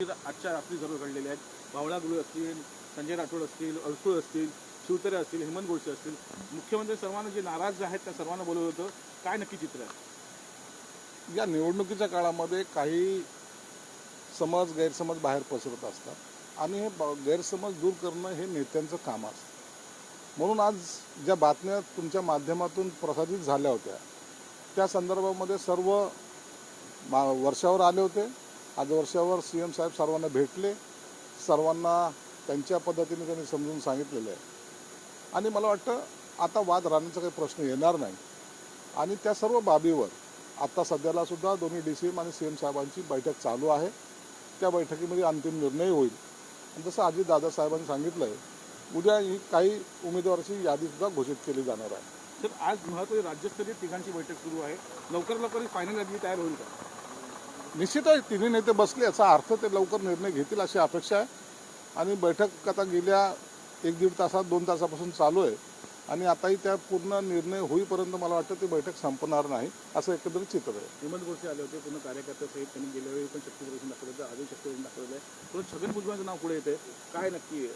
आजच्या रात्री सर्व घडलेले आहेत. भावळा गुरु असतील संजय राठोड असतील अडसूळ असतील शिवतरे असतील हेमंत गोडसे असतील. मुख्यमंत्री सर्वांना जे नाराज आहेत त्या सर्वांना बोलवलं होतं. काय नक्की चित्र आहे? या निवडणुकीच्या काळामध्ये काही समज गैरसमज बाहेर पसरत असतात. आणि हे ब- गैरसमज दूर करणं हे नेत्यांचं काम असतं. म्हणून आज ज्या बातम्या तुमच्या माध्यमातून प्रसारित झाल्या होत्या त्या संदर्भामध्ये सर्व मा वर्षावर आले होते. आज वर्षावर सी एम साहेब सर्वांना भेटले. सर्वांना त्यांच्या पद्धतीने त्यांनी समजून सांगितलेलं आहे. आणि मला वाटतं आता वाद राहण्याचा काही प्रश्न येणार नाही. आणि त्या सर्व बाबीवर आता सध्याला सुद्धा दोन्ही डी सी एम आणि सी एम साहेबांची बैठक चालू आहे. त्या बैठकीमध्ये अंतिम निर्णय होईल. आणि जसं आजी दादासाहेबांनी सांगितलं आहे उद्या ही काही उमेदवाराची यादीसुद्धा घोषित केली जाणार आहे. तर आज महत्त्वाची राज्यस्तरीय तिघांची बैठक सुरू आहे. लवकर लवकर फायनल यादी तयार होईल का? निश्चित आहे तिन्ही नेते बसले याचा अर्थ ते लवकर निर्णय घेतील अशी अपेक्षा आहे. आणि बैठक आता गेल्या एक दीड तासात दोन तासापासून चालू आहे. आणि आताही त्या पूर्ण निर्णय होईपर्यंत मला वाटतं ती बैठक संपणार नाही असं एकंदरीत चित्र आहे. हेमंत गोडसे आले होते पूर्ण कार्यकर्त्यासहित त्यांनी गेल्या वेळी पण शक्ती प्रदर्शन दाखवलं होतं आजही शक्ती प्रदर्शन दाखवलं आहे. पुन्हा छगन भुजबळांचं नाव पुढे येते काय नक्की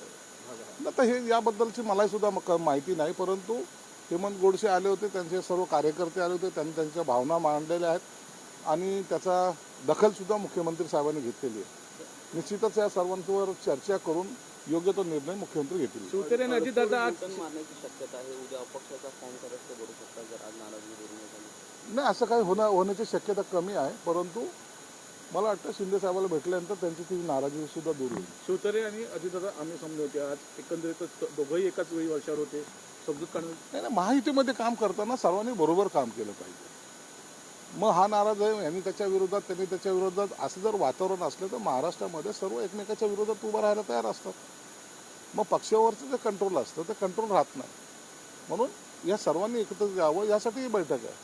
आता हे याबद्दलची मलाही सुद्धा म- क- माहिती नाही परंतु हेमंत गोडसे आले होते त्यांचे सर्व कार्यकर्ते आले होते त्यांनी त्यांच्या भावना मांडलेल्या आहेत. आणि त्याचा दखलसुद्धा मुख्यमंत्री साहेबांनी घेतलेली आहे. निश्चितच या सर्वांवर चर्चा करून योग्य तो निर्णय मुख्यमंत्री घेतील. शिवसेने आणि अजितदादा आज रिटर्न मारण्याची शक्यता आहे. उद्या अपक्षाचा फॉर्म करत ते भरू शकतात जर आज नाराजगी भरून झाली नाही असं काही होणं होण्याची शक्यता कमी आहे परंतु मला वाटतं शिंदे साहेबाला भेटल्यानंतर त्यांची ती नाराजी सुद्धा दूर होईल. शिवतरे आणि अजितदादा आम्ही समजले होते आज एकंदरीतच दोघंही एकाच वेळी वर्षावर होते. समजूत काढून नाही नाही महायुतीमध्ये काम करताना सर्वांनी बरोबर काम केलं पाहिजे. मग हा नाराज आहे यांनी त्याच्या विरोधात त्यांनी त्याच्या विरोधात असं जर वातावरण असलं तर महाराष्ट्रामध्ये सर्व एकमेकाच्या विरोधात उभं राहायला तयार असतात. मग पक्षावरचं जे कंट्रोल असतं ते कंट्रोल राहत नाही. म्हणून या सर्वांनी एकत्र यावं यासाठी ही बैठक आहे.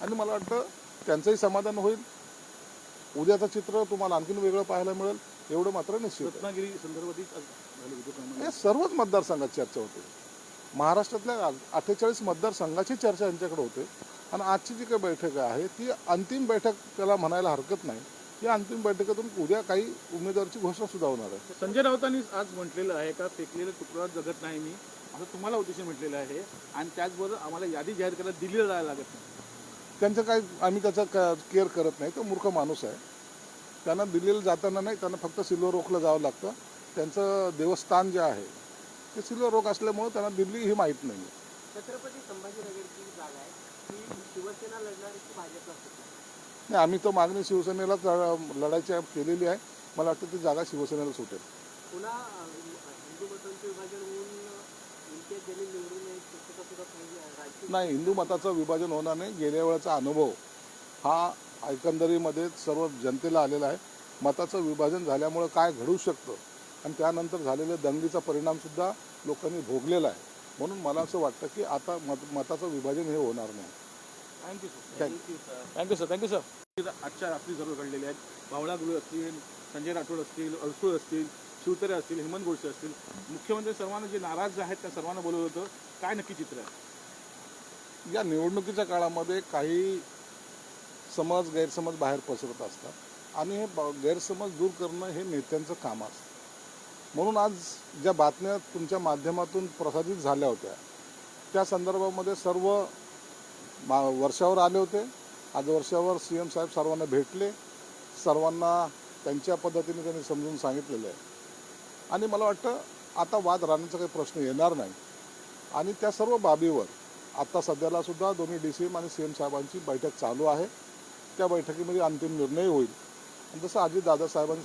आणि मला वाटतं त्यांचंही समाधान होईल. उद्याचं चित्र तुम्हाला आणखीन वेगळं पाहायला मिळेल एवढं मात्र निश्चित रत्नागिरी या सर्वच मतदारसंघात चर्चा होते. महाराष्ट्रातल्या अठ्ठेचाळीस मतदारसंघाची चर्चा यांच्याकडे होते. आणि आजची जी काही बैठक आहे ती अंतिम बैठक त्याला म्हणायला हरकत नाही. या अंतिम बैठकीतून उद्या काही उमेदवाराची घोषणा सुद्धा होणार आहे. संजय राऊतांनी आज म्हटलेलं आहे का फेकलेलं तुकडा जगत नाही मी? असं तुम्हाला उद्देश म्हटलेलं आहे. आणि त्याचबरोबर आम्हाला यादी जाहीर करायला दिल्लीला जायला लागत नाही. त्यांचं काही आम्ही त्याचा केअर करत नाही. तो मूर्ख माणूस आहे. त्यांना दिल्लीला जाताना नाही त्यांना फक्त सिल्वर रोखला जावं लागतं. त्यांचं देवस्थान जे आहे ते सिल्वर रोक असल्यामुळं त्यांना दिल्ली ही माहीत नाही छत्रपती संभाजीनगरची जागा आहे ती नाही आम्ही तर मागणी शिवसेनेलाच लढ- लढायची केलेली आहे. मला वाटतं ती जागा शिवसेनेला सुटेल. नाही हिंदू मताचं विभाजन होणार नाही. गेल्या वेळेचा अनुभव हा एकंदरीमध्ये सर्व जनतेला आलेला आहे. मताचं विभाजन झाल्यामुळं काय घडू शकतं? आणि त्यानंतर झालेल्या दंगलीचा परिणामसुद्धा लोकांनी भोगलेला आहे. म्हणून मला असं वाटतं की आता मत मताचं विभाजन हे होणार नाही. Thank you sir thank you sir thank you sir आजच्या रात्री सर्व घडलेले आहेत. भावळा गुरु असतील संजय राठोड असतील अडसूळ असतील शिवतरे असतील हेमंत गोडसे असतील. मुख्यमंत्री सर्वांना जे नाराज आहेत त्या सर्वांना बोलवलं होतं काय नक्की चित्र आहे? या निवडणुकीच्या काळामध्ये काही समज गैरसमज बाहेर पसरत असतात. आणि हे ब- गैरसमज दूर करणं हे नेत्यांचं काम असतं. म्हणून आज ज्या बातम्या तुमच्या माध्यमातून प्रसारित झाल्या होत्या त्या संदर्भामध्ये सर्व मा वर्षावर आले होते. आज वर्षावर सी एम साहेब सर्वांना भेटले. सर्वांना त्यांच्या पद्धतीने त्यांनी समजून सांगितलेलं आहे. आणि मला वाटतं आता वाद राहण्याचा काही प्रश्न येणार नाही. आणि त्या सर्व बाबीवर आता सध्याला सुद्धा दोन्ही डी सी एम आणि सी एम साहेबांची बैठक चालू आहे. त्या बैठकीमध्ये अंतिम निर्णय होईल. जसं आजी दादासाहेबांनी